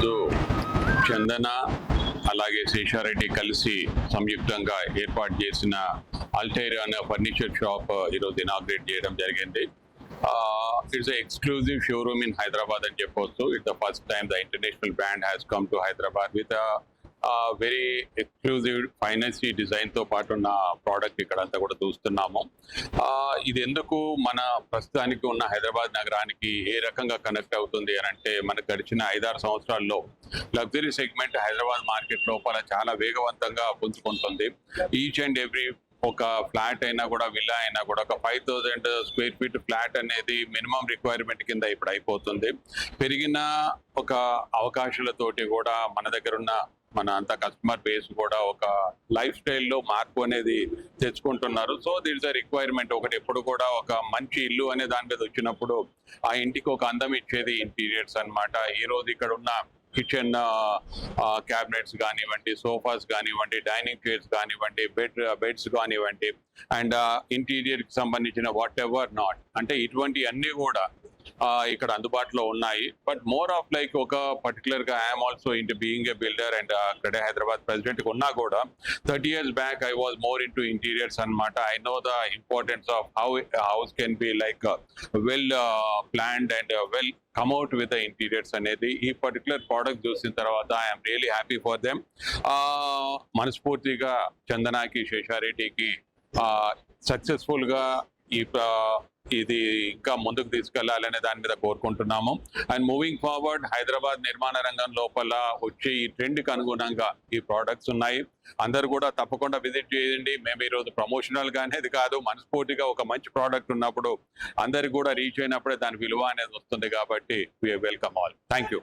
ఈరోజు చందన అలాగే శేషారెడ్డి కలిసి సంయుక్తంగా ఏర్పాటు చేసిన అల్టైర్ అనే ఫర్నిచర్ షాప్ ఈరోజు ఇనాగ్రేట్ చేయడం జరిగింది. It's exclusive showroom in Hyderabad అని చెప్పొచ్చు. It's the first time the international brand has come to Hyderabad with very exclusive finesse డిజైన్తో పాటు ఉన్న ప్రోడక్ట్ ఇక్కడ అంతా కూడా చూస్తున్నాము. ఇది ఎందుకు మన ప్రస్తుతానికి ఉన్న హైదరాబాద్ నగరానికి ఏ రకంగా కనెక్ట్ అవుతుంది అని అంటే మనకు గడిచిన ఐదారు సంవత్సరాల్లో లగ్జరీ సెగ్మెంట్ హైదరాబాద్ మార్కెట్ లోపల చాలా వేగవంతంగా పుంజుకుంటుంది. ఈచ్ అండ్ ఎవ్రీ ఒక ఫ్లాట్ అయినా కూడా విల్లా అయినా కూడా ఒక five thousand square feet flat అనేది మినిమం రిక్వైర్మెంట్ కింద ఇప్పుడు అయిపోతుంది. పెరిగిన ఒక అవకాశాలతోటి కూడా మన దగ్గర ఉన్న మన అంత కస్టమర్ బేస్ కూడా ఒక లైఫ్ స్టైల్లో మార్పు అనేది తెచ్చుకుంటున్నారు. సో దిట్స్ అ రిక్వైర్మెంట్ ఒకటి ఎప్పుడు కూడా ఒక మంచి ఇల్లు అనే దాని మీద వచ్చినప్పుడు ఆ ఇంటికి ఒక అందం ఇచ్చేది ఇంటీరియర్స్ అన్నమాట. ఈ రోజు ఇక్కడ ఉన్న కిచెన్ క్యాబినెట్స్ కానివ్వండి సోఫాస్ కానివ్వండి డైనింగ్ చైర్స్ కానివ్వండి బెడ్ బెడ్స్ కానివ్వండి అండ్ ఇంటీరియర్కి సంబంధించిన వాట్ ఎవర్ నాట్ అంటే ఇటువంటి అన్ని కూడా ఇక్కడ అందుబాటులో ఉన్నాయి. బట్ మోర్ ఆఫ్ లైక్ ఒక పర్టికులర్గా I'm also into being a builder and అక్కడ హైదరాబాద్ ప్రెసిడెంట్ ఉన్నా కూడా thirty years back I was more into interiors అన్నమాట. I know the importance of how house can be like well planned and well come at with the interiors అనేది ఈ particular product చూసిన తర్వాత I'm really happy for them మనస్ఫూర్తిగా చందనాకి శేషారెడ్డికి సక్సెస్ఫుల్గా ఈ ఇది ఇంకా ముందుకు తీసుకెళ్ళాలనే దాని మీద కోరుకుంటున్నాము. అండ్ మూవింగ్ ఫార్వర్డ్ హైదరాబాద్ నిర్మాణ రంగం లోపల వచ్చే ఈ ట్రెండ్కి అనుగుణంగా ఈ ప్రోడక్ట్స్ ఉన్నాయి. అందరు కూడా తప్పకుండా విజిట్ చేయండి. మేము ఈరోజు ప్రమోషనల్గా అనేది కాదు మనస్ఫూర్తిగా ఒక మంచి ప్రోడక్ట్ ఉన్నప్పుడు అందరికి కూడా రీచ్ అయినప్పుడే దాని విలువ అనేది వస్తుంది కాబట్టి welcome all thank you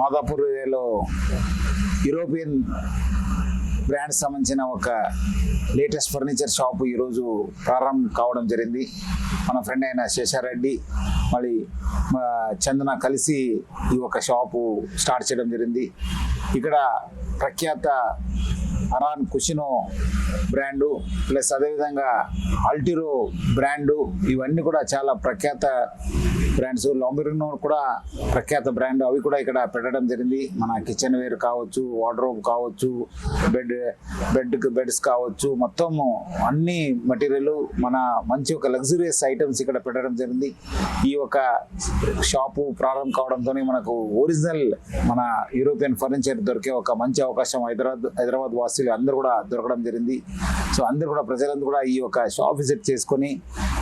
Madhapur ఏరియాలో యూరోపియన్ బ్రాండ్ సంబంధించిన ఒక లేటెస్ట్ ఫర్నిచర్ షాప్ ఈరోజు ప్రారంభం కావడం జరిగింది. మన ఫ్రెండ్ అయిన శేషారెడ్డి మళ్ళీ మా చందన కలిసి ఈ ఒక షాపు స్టార్ట్ చేయడం జరిగింది. ఇక్కడ ప్రఖ్యాత అరాన్ కుషినో బ్రాండు ప్లస్ అదేవిధంగా అల్టిరో బ్రాండు ఇవన్నీ కూడా చాలా ప్రఖ్యాత బ్రాండ్స్. లాంబెరినో కూడా ప్రఖ్యాత బ్రాండ్. అవి కూడా ఇక్కడ పెట్టడం జరిగింది. మన కిచెన్ వేర్ కావచ్చు వార్డ్రోబ్ కావచ్చు బెడ్ బెడ్ బెడ్స్ కావచ్చు మొత్తం అన్ని మెటీరియల్ మన మంచి ఒక లగ్జరియస్ ఐటమ్స్ ఇక్కడ పెట్టడం జరిగింది. ఈ ఒక షాపు ప్రారంభం కావడంతో మనకు ఒరిజినల్ మన యూరోపియన్ ఫర్నిచర్ దొరికే ఒక మంచి అవకాశం హైదరాబాద్ హైదరాబాద్ వాసి అందరూ కూడా దొరకడం జరిగింది. సో అందరూ కూడా ప్రజలందరూ కూడా ఈ యొక్క షాప్ విజిట్ చేసుకొని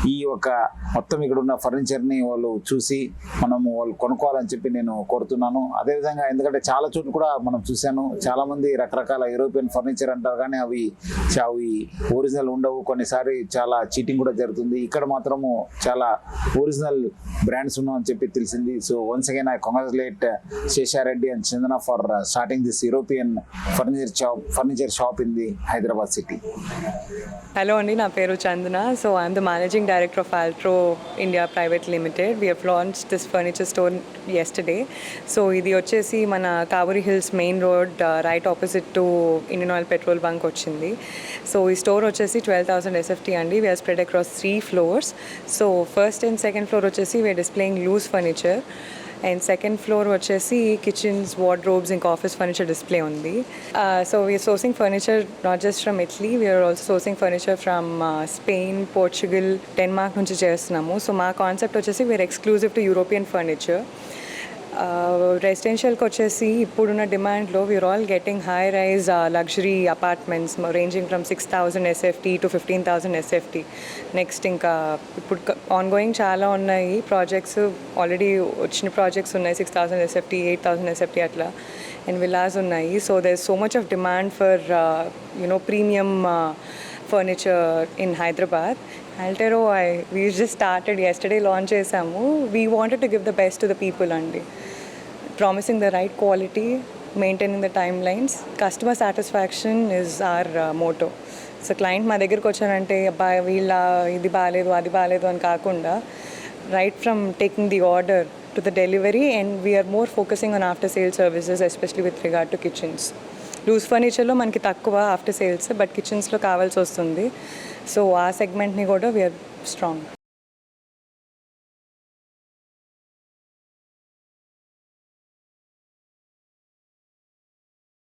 ఈ యొక్క మొత్తం ఇక్కడ ఉన్న ఫర్నిచర్ని వాళ్ళు చూసి మనము వాళ్ళు కొనుక్కోవాలని చెప్పి నేను కోరుతున్నాను. అదేవిధంగా ఎందుకంటే చాలా చోట్ల కూడా మనం చూశాను. చాలా మంది రకరకాల యూరోపియన్ ఫర్నిచర్ అంటారు కానీ అవి చా- అవి ఒరిజినల్ ఉండవు. కొన్నిసారి చాలా చీటింగ్ కూడా జరుగుతుంది. ఇక్కడ మాత్రము చాలా ఒరిజినల్ బ్రాండ్స్ ఉన్నామని చెప్పి తెలిసింది. So once again I congratulate Seshareddy and Chandana for starting this European furniture shop furniture shop in the Hyderabad city. Hello అండి నా పేరు Chandana. So I'm the managing director of Altro India private limited we have launch this furniture store yesterday so ఇది వచ్చేసి మన Kavuri hills main road right opposite to Indian oil petrol bunk వచ్చింది. So ఈ store వచ్చేసి twelve thousand SFT అండి. We are spread across three floors so first and second floor వచ్చేసి we are displaying loose furniture and second floor వచ్చేసి kitchens wardrobes ఇంకా office furniture display ఉంది. So we are sourcing furniture not just from Italy we are also sourcing furniture from Spain Portugal Denmark నుంచి చేస్తున్నాము. So మా concept వచ్చేసి we are exclusive to European furniture రెసిడెన్షియల్కి వచ్చేసి ఇప్పుడున్న డిమాండ్లో we are all getting high rise luxury apartments ranging from six thousand SFT to fifteen thousand SFT next ఇంకా ఇప్పుడు ongoing చాలా ఉన్నాయి ప్రాజెక్ట్స్ ఆల్రెడీ వచ్చిన ప్రాజెక్ట్స్ ఉన్నాయి six thousand SFT eight thousand SFT అట్లా and villas ఉన్నాయి. So these so much of demand for you know premium furniture in Hyderabad Altro I we just started yesterday launch చేసాము. We wanted to give the best to the people అండి promising the right quality maintaining the timelines customer satisfaction is our motto so client మా దగ్గరికి వచ్చారంటే అబ్బా వీళ్ళ ఇది బాగాలేదు అది బాగాలేదు అని కాకుండా right from taking the order to the delivery and we are more focusing on after sale services especially with regard to kitchens loose ఫర్నిచర్లో మనకి తక్కువ ఆఫ్టర్ సేల్స్ బట్ కిచెన్స్లో కావాల్సి వస్తుంది. సో ఆ సెగ్మెంట్ని కూడా వీఆర్ స్ట్రాంగ్